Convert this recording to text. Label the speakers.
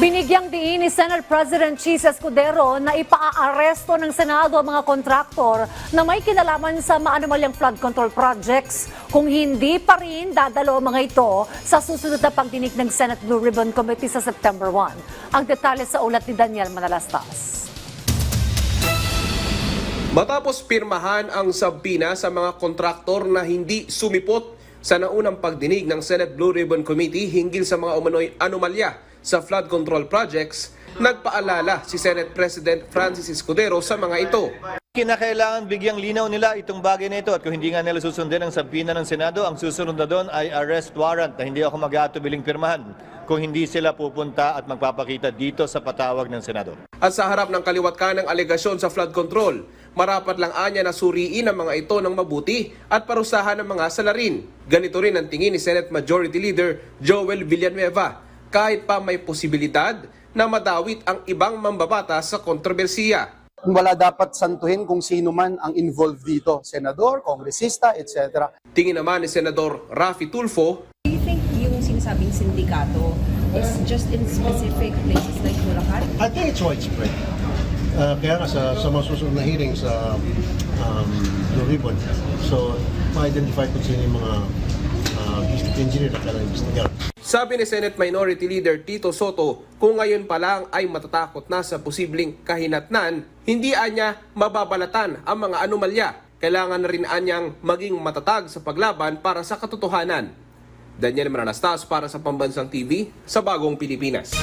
Speaker 1: Binigyang diin ni Senate President Cheese Escudero na ipaa-aresto ng Senado ang mga kontraktor na may kinalaman sa maanumalyang flood control projects. Kung hindi pa rin, dadalo ang mga ito sa susunod na pagdinig ng Senate Blue Ribbon Committee sa September 1. Ang detalye sa ulat ni Daniel Manalastas.
Speaker 2: Matapos pirmahan ang sabina sa mga kontraktor na hindi sumipot sa naunang pagdinig ng Senate Blue Ribbon Committee hinggil sa mga umano'y anomalya sa flood control projects, nagpaalala si Senate President Francis Escudero sa mga ito.
Speaker 3: Kinakailangan bigyang linaw nila itong bagay na ito at kung hindi nga nila susundin ang sabina ng Senado, ang susunod na doon ay arrest warrant na hindi ako mag-aatubiling pirmahan kung hindi sila pupunta at magpapakita dito sa patawag ng Senado.
Speaker 2: At sa harap ng kaliwat ka ng alegasyon sa flood control, marapat lang anya na suriin ang mga ito ng mabuti at parusahan ng mga salarin. Ganito rin ang tingin ni Senate Majority Leader Joel Villanueva kahit pa may posibilidad na madawit ang ibang mambabatas sa kontrobersiya.
Speaker 4: wala dapat santuhin kung sino man ang involved dito, senador, kongresista, etc.
Speaker 2: Tingin naman ni Senador Rafi Tulfo,
Speaker 5: Do you think yung sinasabing sindikato is just in specific places like Bulacan?
Speaker 6: I think it's widespread. Uh, kaya nga sa, sa mga susunod na hearing sa um, Blue Ribbon, so ma-identify kung sino yung mga uh, engineer na kailangan investigar.
Speaker 2: Sabi ni Senate Minority Leader Tito Soto, kung ngayon pa lang ay matatakot na sa posibleng kahinatnan, hindi anya mababalatan ang mga anomalya. Kailangan rin anyang maging matatag sa paglaban para sa katotohanan. Daniel Mananastas para sa Pambansang TV sa Bagong Pilipinas.